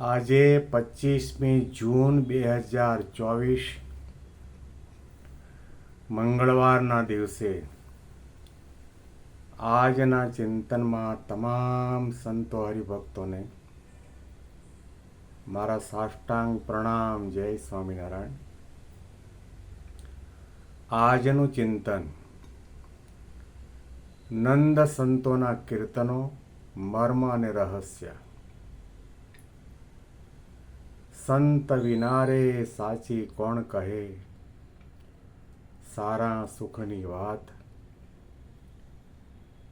આજે પચીસમી જૂન બે હજાર ચોવીસ, મંગળવારના દિવસે આજના ચિંતનમાં તમામ સંતો હરિભક્તોને મારા સાષ્ટાંગ પ્રણામ, જય સ્વામિનારાયણ. આજનું ચિંતન નંદ સંતોના કીર્તનો, મર્મ અને રહસ્ય. સંત વિનારે સાચી કોણ કહે? સારા સુખની વાત.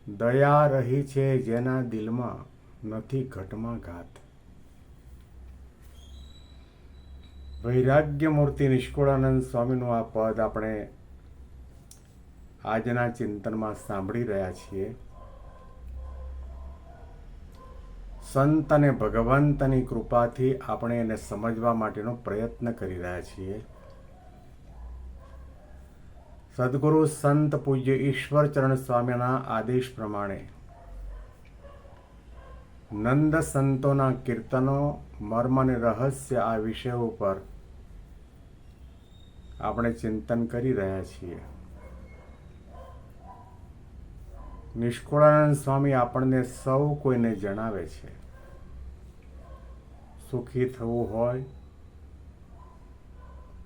દયા રહી છે જેના દિલમાં, નથી ઘટમાં ઘાત. વૈરાગ્ય મૂર્તિ નિષ્કુળાનંદ સ્વામીનું આ પદ આપણે આજના ચિંતનમાં સાંભળી રહ્યા છીએ. સંત અને ભગવંતની કૃપાથી આપણે એને સમજવા માટેનો પ્રયત્ન કરી રહ્યા છીએ. સદગુરુ સંત પૂજ્ય ઈશ્વરચરણ સ્વામીના આદેશ પ્રમાણે નંદ સંતોના કીર્તનો, મર્મ અને રહસ્ય આ વિષય ઉપર આપણે ચિંતન કરી રહ્યા છીએ. નિષ્કુળાનંદ સ્વામી આપણને સૌ કોઈને જણાવે છે. સુખી થવું હોય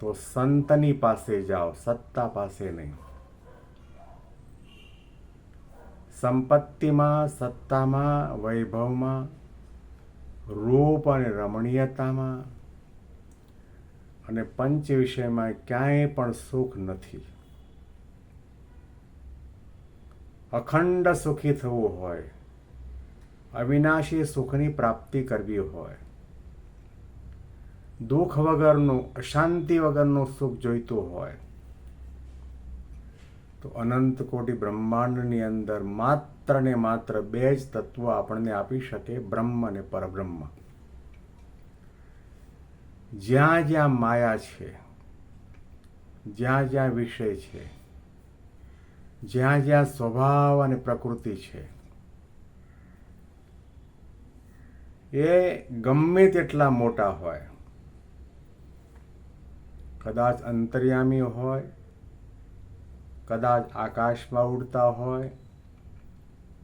તો સંતની પાસે જાઓ, સત્તા પાસે નહીં. સંપત્તિમાં, સત્તામાં, વૈભવમાં, રૂપ અને રમણીયતામાં અને પંચ વિષયમાં ક્યાંય પણ સુખ નથી. અખંડ સુખી થવું હોય, અવિનાશી સુખની પ્રાપ્તિ કરવી હોય, દુઃખ વગરનું, અશાંતિ વગરનું સુખ જોઈતું હોય, તો અનંત કોટી બ્રહ્માંડની અંદર માત્ર ને માત્ર બે જ તત્વો આપણને આપી શકે બ્રહ્મ અને પરબ્રહ્મ. જ્યાં જ્યાં માયા છે, જ્યાં જ્યાં વિષય છે જ્યાં જ્યાં સ્વભાવ અને પ્રકૃતિ છે, એ ગમે તેટલા મોટા હોય, કદાચ અંતર્યામી હોય, કદાચ આકાશમાં ઉડતા હોય,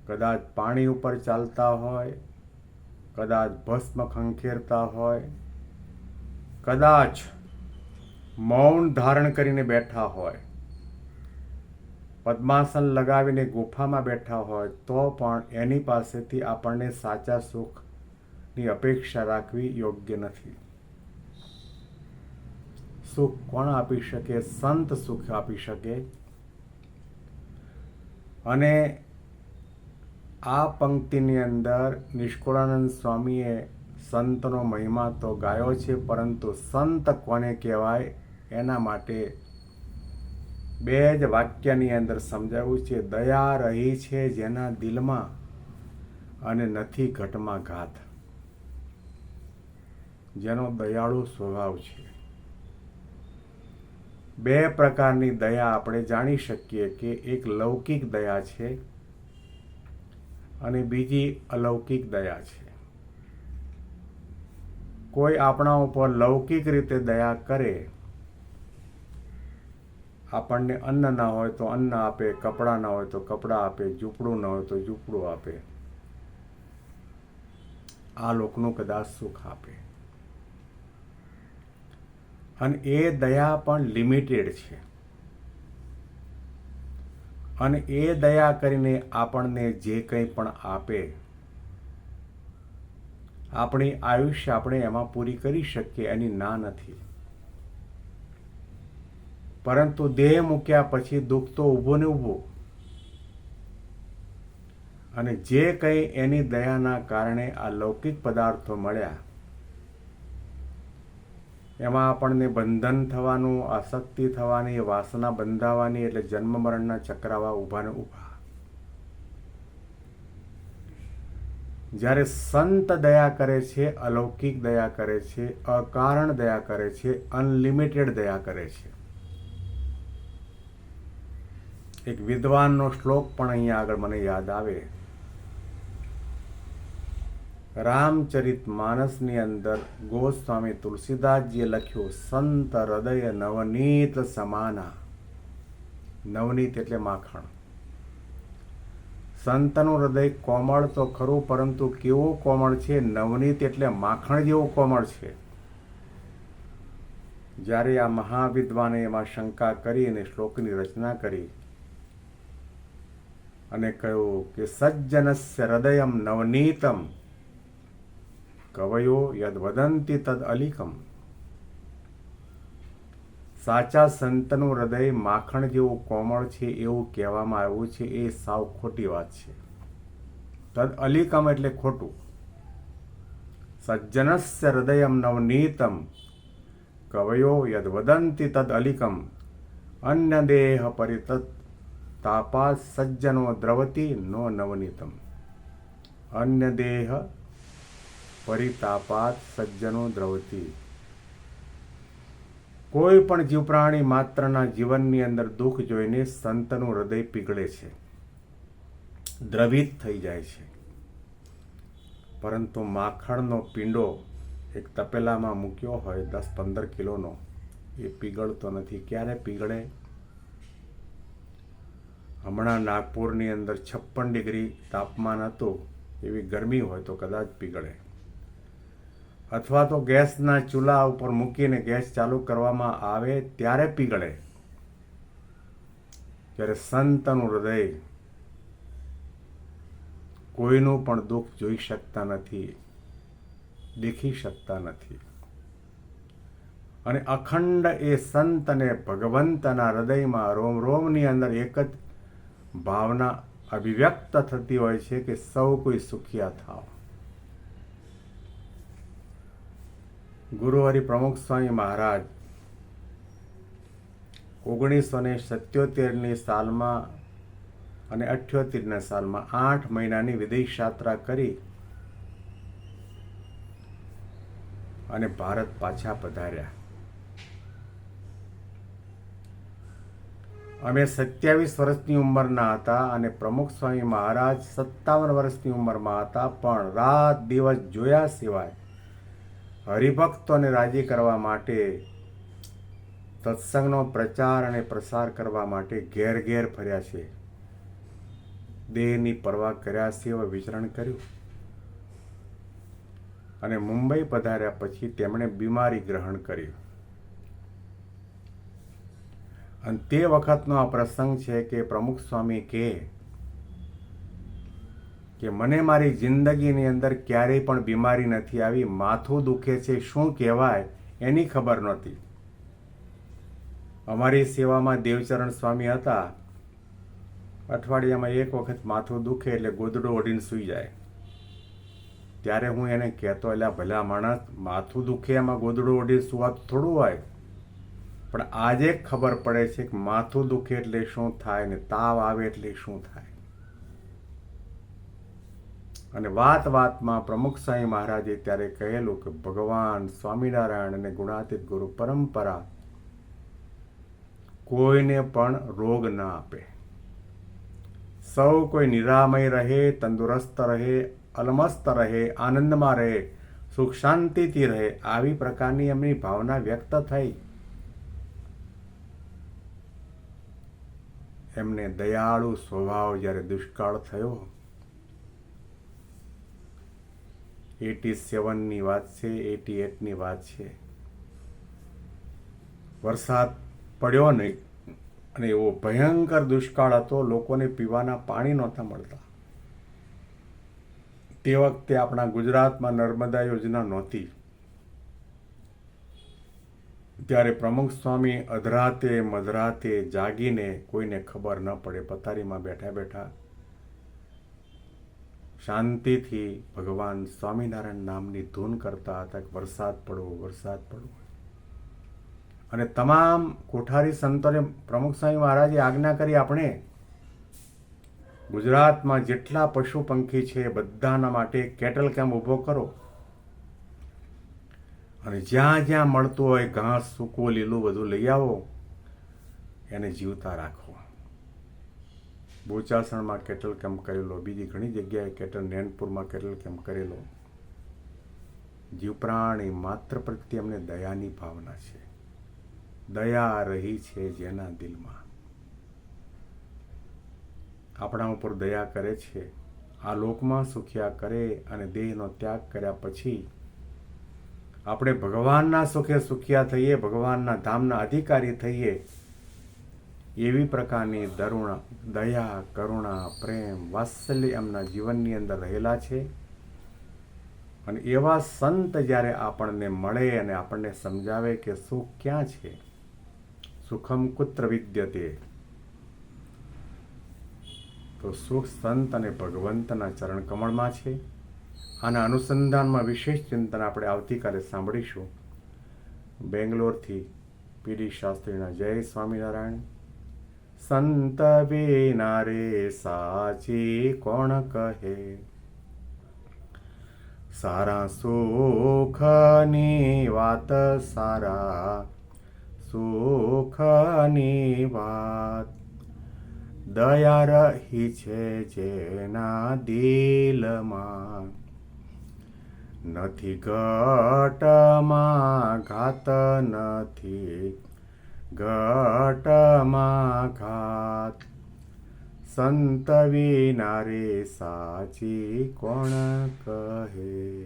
કદાચ પાણી ઉપર ચાલતા હોય, કદાચ ભસ્મ ખંખેરતા હોય, કદાચ મૌન ધારણ કરીને બેઠા હોય પદ્માસન લગાવીને ગુફામાં બેઠા હોય તો પણ એની પાસેથી આપણને સાચા સુખની અપેક્ષા રાખવી યોગ્ય નથી. સુખ કોણ આપી શકે? સંત સુખ આપી શકે. અને આ પંક્તિની અંદર નિષ્કુળાનંદ સ્વામીએ સંતનો મહિમા તો ગાયો છે, પરંતુ સંત કોને કહેવાય? એના માટે બે જ વાક્યની અંદર સમજાવ્યું છે, દયા રહી છે જેના દિલમાં અને નથી ઘટમાં ઘાત. જેનો દયાળુ સ્વભાવ છે. બે પ્રકારની દયા આપણે જાણી શકીએ કે એક લૌકિક દયા છે અને બીજી અલૌકિક દયા છે. કોઈ આપણા ઉપર લૌકિક રીતે દયા કરે આપણને અન્ન ના હોય તો અન્ન આપે, કપડાં ના હોય તો કપડાં આપે, ઝૂંપડું ના હોય તો ઝૂંપડું આપે. આ લોકનું કદાચ સુખ આપે. અને એ દયા પણ લિમિટેડ છે. અને એ દયા કરીને આપણને જે કંઈ પણ આપે, આપણી આયુષ્ય આપણે એમાં પૂરી કરી શકીએ એની ના નથી. પરંતુ દેહ મૂક્યા પછી દુઃખ તો ઊભો ને ઊભો. અને જે કંઈ એની દયાના કારણે આ લૌકિક પદાર્થો મળ્યા, એમાં આપણને બંધન થવાનું, આસક્તિ થવાની, વાસના બંધાવાની એટલે જન્મ મરણના ચક્રાવા ઊભા ને ઊભા. જ્યારે સંત દયા કરે છે, અલૌકિક દયા કરે છે, અકારણ દયા કરે છે, અનલિમિટેડ દયા કરે છે એક વિદ્વાનનો શ્લોક પણ અહીંયા આગળ મને યાદ આવે. રામચરિત માનસની અંદર ગોસ્વામી તુલસીદાસજીએ લખ્યું, સંત હૃદય નવનીત સમાના. નવનીત એટલે માખણ. સંતનું હૃદય કોમળ તો ખરું, પરંતુ કેવું કોમળ છે? નવનીત એટલે માખણ જેવું કોમળ છે. જ્યારે આ મહાવિદ્વાને એમાં શંકા કરી અને શ્લોકની રચના કરી અને કહ્યું કે, સજ્જનસ્ય હૃદયમ નવનીતમ કવયો યદ વદંતી તદ અલિકમ સાચા સંતનું હૃદય માખણ જેવું કોમળ છે એવું કહેવામાં આવ્યું છે, એ સાવ ખોટી વાત છે. તદ અલિકમ એટલે ખોટું. સજ્જનસ્ય હૃદયમ નવનીતમ કવયો યદ વદંતી તદ અલિકમ અન્ય દેહ પરિતત તાપા સજ્જનો દ્રવતી નો નવનીતમ અન્ય દેહ પરિતાપાત સજ્જનો દ્રવતી કોઈ પણ જીવ પ્રાણી માત્રના જીવનની અંદર દુઃખ જોઈને સંતનું હૃદય પીગળે છે, દ્રવિત થઈ જાય છે. પરંતુ માખણનો પીંડો એક તપેલામાં મૂક્યો હોય દસ પંદર કિલોનો, એ પીગળતો નથી. ક્યારે પીગળે? હમણાં નાગપુરની અંદર છપ્પન ડિગ્રી તાપમાન હતું, એવી ગરમી હોય તો કદાચ પીગળે. અથવા તો ગેસના ચૂલા ઉપર મૂકીને ગેસ ચાલુ કરવામાં આવે ત્યારે પીગળે. ત્યારે સંતનું હૃદય કોઈનું પણ દુઃખ જોઈ શકતા નથી, દેખી શકતા નથી. અને અખંડ એ સંત અને ભગવંતના હૃદયમાં રોમ રોમની અંદર એક જ ભાવના અભિવ્યક્ત થતી હોય છે કે સૌ કોઈ સુખિયા થાવ. ગુરુહરિ પ્રમુખ સ્વામી મહારાજ ઓગણીસો ને સત્યોતેરની સાલમાં અને અઠ્યોતેરના સાલમાં આઠ મહિનાની વિદેશ યાત્રા કરી અને ભારત પાછા પધાર્યા. અમે સત્યાવીસ વર્ષની ઉંમરના હતા અને પ્રમુખ સ્વામી મહારાજ સત્તાવન વર્ષની ઉંમરમાં હતા, પણ રાત દિવસ જોયા સિવાય હરિભક્તોને રાજી કરવા માટે, સત્સંગનો પ્રચાર અને પ્રસાર કરવા માટે ઘેર ઘેર ફર્યા છે. દેહની પરવા કર્યા સિવાય વિચરણ કર્યું. અને મુંબઈ પધાર્યા પછી તેમણે બીમારી ગ્રહણ કર્યું અને તે વખતનો આ પ્રસંગ છે કે પ્રમુખ સ્વામી કહે કે મને મારી જિંદગીની અંદર ક્યારેય પણ બીમારી નથી આવી, માથું દુખે છે, શું કહેવાય એની ખબર નહોતી. અમારી સેવામાં દેવચરણ સ્વામી હતા. અઠવાડિયામાં એક વખત માથું દુખે એટલે ગોદડો ઓઢીને સૂઈ જાય. ત્યારે હું એને કહેતો એટલે ભલા માણસ, માથું દુખે એમાં ગોદડો ઓઢીને સુવાતું થોડું હોય. પણ આજે ખબર પડે છે કે માથું દુખે એટલે શું થાય ને તાવ આવે એટલે શું થાય. અને વાત વાતમાં પ્રમુખ સાંઈ મહારાજે ત્યારે કહેલું કે ભગવાન સ્વામિનારાયણ અને ગુણાતીત ગુરુ પરંપરા કોઈને પણ રોગ ન આપે. સૌ કોઈ નિરામય રહે, તંદુરસ્ત રહે, અલમસ્ત રહે, આનંદમાં રહે, સુખ શાંતિથી રહે, આવી પ્રકારની એમની ભાવના વ્યક્ત થઈ. એમને દયાળુ સ્વભાવ જ્યારે દુષ્કાળ થયો, એટી સેવનની વાત છે, એટી એટની વાત છે. વરસાદ પડ્યો નહીં અને એવો ભયંકર દુષ્કાળ હતો, લોકોને પીવાના પાણી નહોતા મળતા. તે વખતે આપણા ગુજરાતમાં નર્મદા યોજના નહોતી. ત્યારે પ્રમુખ સ્વામી અધરાતે મધરાતે જાગીને કોઈને ખબર ન પડે, પથારીમાં બેઠા બેઠા શાંતિથી ભગવાન સ્વામિનારાયણ નામની ધૂન કરતા હતા કે વરસાદ પડવો વરસાદ પડવો. અને તમામ કોઠારી સંતોને પ્રમુખ સ્વામી મહારાજે આજ્ઞા કરી આપણે, ગુજરાતમાં જેટલા પશુ પંખી છે બધાના માટે કેટલ કેમ્પ ઊભો કરો? અને જ્યાં જ્યાં મળતું હોય ઘાસ સૂકવું લીલું બધું લઈ આવો, એને જીવતા રાખો. બોચાસણમાં કેટલ કેમ્પ કરેલો? બીજી ઘણી જગ્યાએ કેટલ? નેનપુરમાં કેટલ કેમ્પ કરેલો? જીવપ્રાણી માત્ર પ્રત્યે અમને દયાની ભાવના છે. દયા રહી છે જેના દિલમાં. આપણા ઉપર દયા કરે છે. આ લોકમાં સુખ્યા કરે અને દેહનો ત્યાગ કર્યા પછી આપણે ભગવાનના સુખે સુખિયા થઈએ, ભગવાનના ધામના અધિકારી થઈએ, એવી પ્રકારની દરુણા, દયા, કરુણા, પ્રેમ, વાત્સલ્ય એમના જીવનની અંદર રહેલા છે. અને એવા સંત જ્યારે આપણને મળે અને આપણને સમજાવે કે સુખ ક્યાં છે? સુખમ કુત્ર વિદ્યતે. તો સુખ સંત અને ભગવંતના ચરણ કમળમાં છે. આના અનુસંધાનમાં વિશેષ ચિંતન આપણે આવતીકાલે સાંભળીશું. બેંગ્લોરથી પીડી શાસ્ત્રીના જય સ્વામિનારાયણ. સંત વિના રે સાચી કોણ કહે? સારા સુખની વાત સારા, સુખની વાત. દયા રહી છે જેના દિલમાં. નથી ઘટમાં ઘાત નથી. ઘટમાં ઘાત. સંત વિના રે સાચી કોણ કહે?